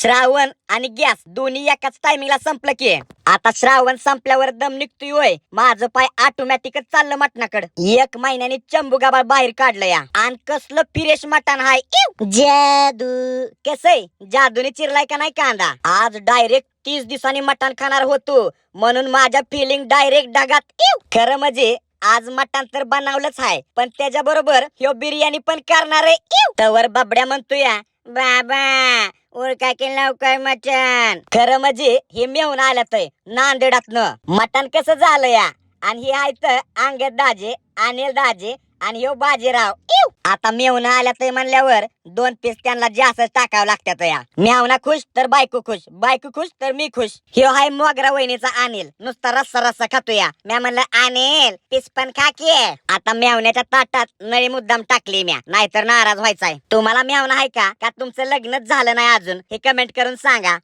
श्रावण आणि गॅस दोन्ही एकाच टायमिंगला संपलं की. आता श्रावण संपल्यावर दम निघतोय होय. माझं पाय ऑटोमॅटिकच चाललं मटणाकड. एक महिन्याने चंबू गाबाळ बाहेर काढलं या. आणि कसलं फिरेश मटण हाय. जादू! कसय जादूने चिरलाय का नाही कांदा? आज डायरेक्ट तीस दिवसांनी मटण खाणार होतो. म्हणून माझ्या फिलिंग डायरेक्ट डागात खरं म्हणजे आज मटण तर बनवलंच आहे पण त्याच्या बरोबर ह्यो बिर्याणी पण करणार आहे. तवर बाबड्या म्हणतोय बाबा ओळखा की लवकर मटण. खरं म्हणजे हे मेहून आलं तय नांदेडातनं. मटण कसं झालं या? आणि हे आहेत अंगद दाजे अनिल दाजे आणि यो बाजीराव आता मेहून आल्या तर म्हणल्यावर दोन पीस त्यांना जास्त टाकावं लागतात या. मेहना खुश तर बायको खुश बायको खुश तर मी खुश. ह्यो हाय मोगरा वहिनीचा अनिल नुसता रस्सा रस्सा खातो या. म्या म्हणलं अनिल पीस पण खा की. आता मेवण्याच्या ताटात नळी मुद्दाम टाकली म्या नाहीतर नाराज व्हायचाय. तुम्हाला मेवना आहे का? का तुमचं लग्नच झालं नाही अजून? हे कमेंट करून सांगा.